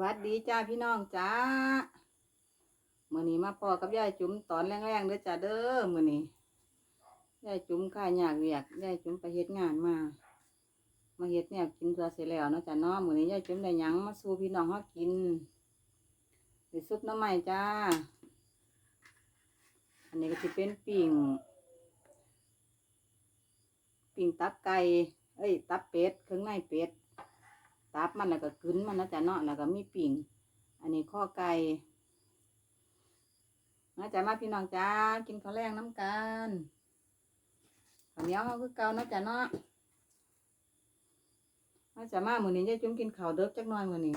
วัสดีจ้าพี่น้องจ้ามื่อนี้มาพอกับยายจุ๋มตอนแรงๆเด้อจ้าเด้อมื่อนี้ยายจุ๋มข้าอยากเวียกยายจุ๋มไปเฮ็ดงานมา มาเฮ็ดเนี่ยกินตัวเสร็จแล้วเนาะจ้าเนาะมื่อนี้ยายจุ๋มได้หยังมาสู่พี่น้องเฮากินได้ซุปน้ำใหม่จ้า อันนี้ก็จะเป็นปิ่งปิ่งตับไก่เอ้ยตับเป็ดเครื่องในเป็ด ตับมันแล้วก็กึ้นมันนะจ๊ะเนาะแล้วก็มีปิ่ง อันนี้ข้อไก่มาจ้ะมาพี่น้องจ้ากินข้าวแรงน้ำกันข้าวเหนียวเขาคือเก่านะจ๊ะเนาะมาจ้ะมาหมือนี้ยายจุ้มกินข้าวเด้อจักหน่อยมือนี้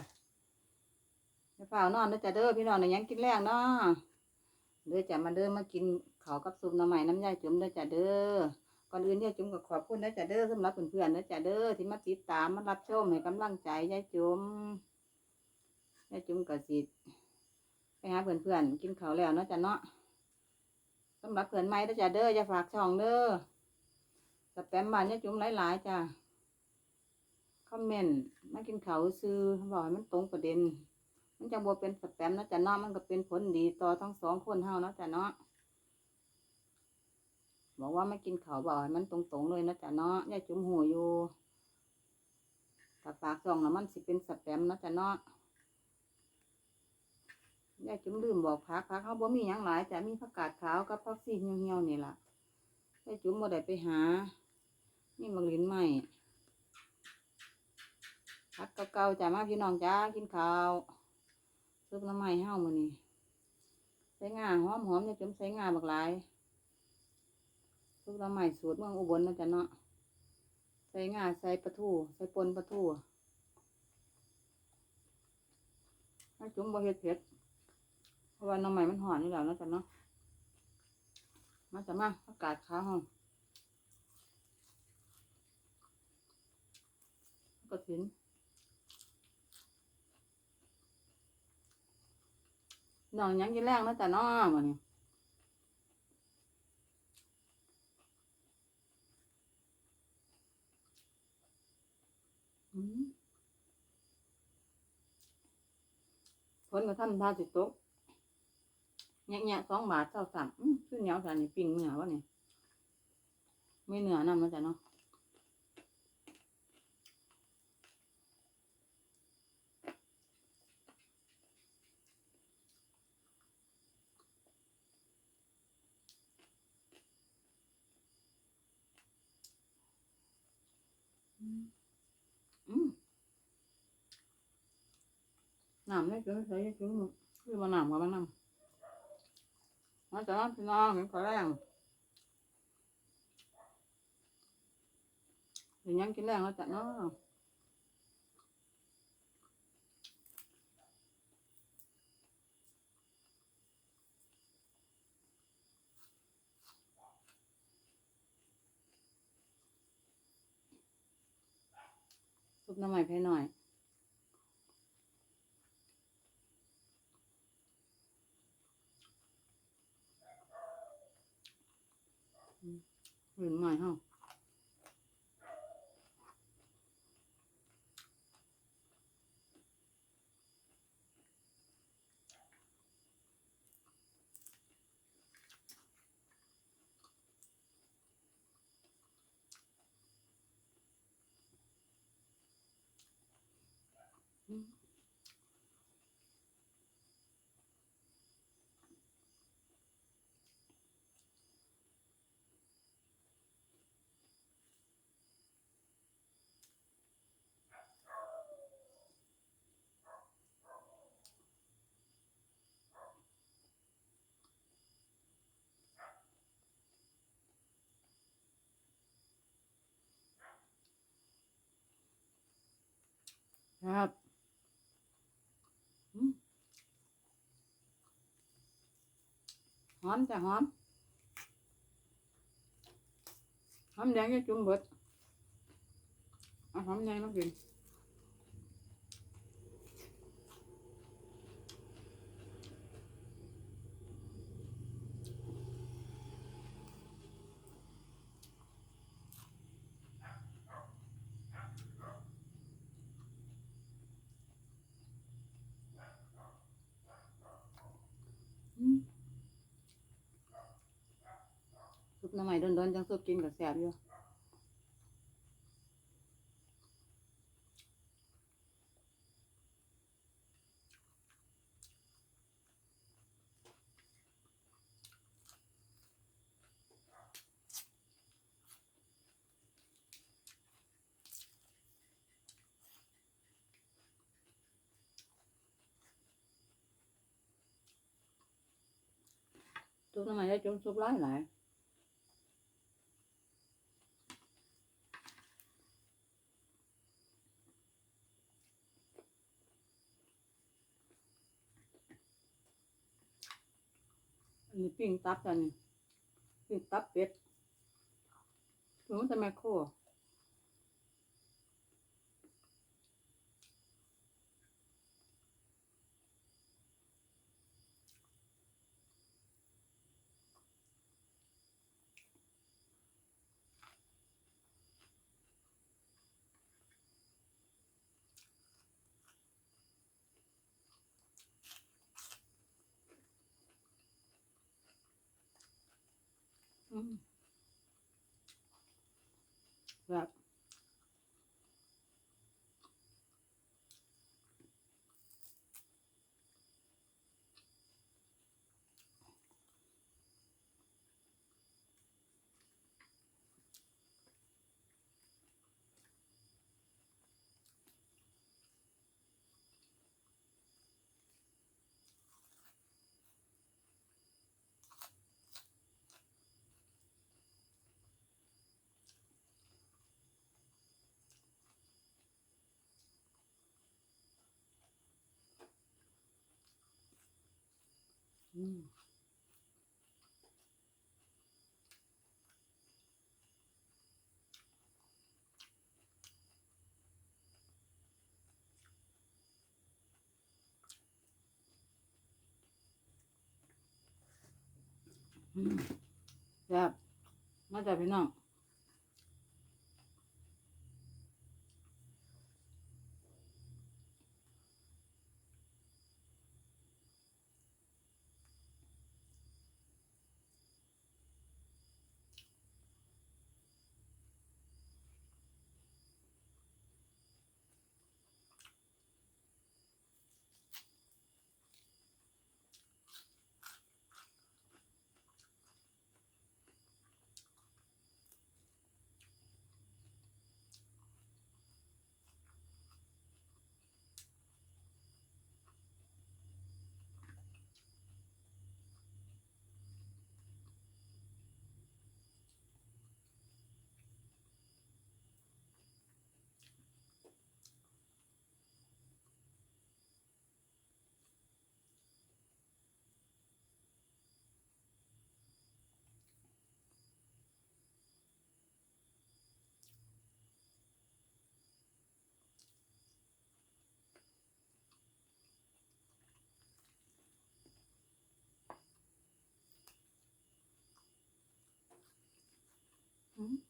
จะเฝ้านอนเด้อจ้ะเด้อพี่น้องนะยังกินแรงเนาะเด้อจ้ะมาเด้อมากินข้าวกับซุปหน่อไม้น้ำยาจุ้มเด้อจ้ะเด้อ ก่อนอื่นยายจุ๋มก็ขอบคุณนะจ๊ะเด้อสำหรับเพื่อนๆนะจ๊ะเด้อที่มาติดตามมารับชมให้กำลังใจยายจุ๋มยายจุ๋มก็สิไปหาเพื่อนๆกินข้าวแล้วเนะจ๊ะเนาะสำหรับเพื่อนใหม่นะจ๊ะเด้ออย่าฝากช่องเด้อสแปมบ้านยายจุ๋มหลายๆจ้ะคอมเมนต์มากินข้าวซื้อบอกให้มันตรงประเด็น มันจะบ่เป็นสแปมนะจ๊ะเนาะมันก็เป็นผลดีต่อทั้งสองคนเฮานะจ๊ะเนาะ บอกว่าไม่กินเขาวบอกให้มันตรงๆเลยนะจ๊ะเนาะยายจุ๋มหูอยู่ถ้าปากซองแล้วมันสิเป็นสแปมนะจ๊ะเนาะยายจุ๋มลืมบอกพักพักเขาบ่มีหยังหลายจ้ะมีผักกาดขาวกับผักซีเหี่ยวๆนี่ล่ะยายจุ๋มบ่ได้ไปหา นี่มังลินใหม่พักเก่าๆจ้ะมาพี่น้องจ้ากินข้าวซุปน้ำใหม่เฮ้ามื้อนี้ใส่งาหอมๆยายจุ๋มใส่งาบักหลาย ซุปละใหม่สูตรเมืองอุบลนะจ๊ะเนาะใส่งาใส่ปลาทูใส่ปนปลาทูถ้าจุ่มบ่เฮ็ดเผ็ดเพราะว่าน้ำใหม่มันหอนนี่แหละเนะจ๊ะเนาะมาจ้ะมาอากาศขาห้องก็ถินน้องยังกินแรงนะจ๊ะเนาะมื้อนี้ อืมฝ นก็ทำท่าสิตกแงะๆสองบาทเท่าสามขึ้นเหนียวสานนี่ปิ้งเนื้อวะนี่ไม่เนื้อนำมาจ้ะเนาะ น้ำได้เกินใส่เกินคือมาน้ำกับมาน้ำมาจากนั้นพี่น้องเห็นขอแรงเห็นยังกินแรงแล้วจ้ะเนาะซุปน้ำใหม่ให้หน่อย หรือใครับหอมจ้ะหอม หอมแดงจะจุ่มเบิดเอาหอมแดงมากิน ซุปน้ำใหม่โดนๆจังซุปกินกับแสบอยู่ซุปหน้ำใหม่ได้จุ่มซุปร้ายหลาย นนี้ปิ้งตับกันนี่ปิ้งตับเป็ดถึงมันจะแมคโคร อืม แแบบมาจากพี่น้อง อืม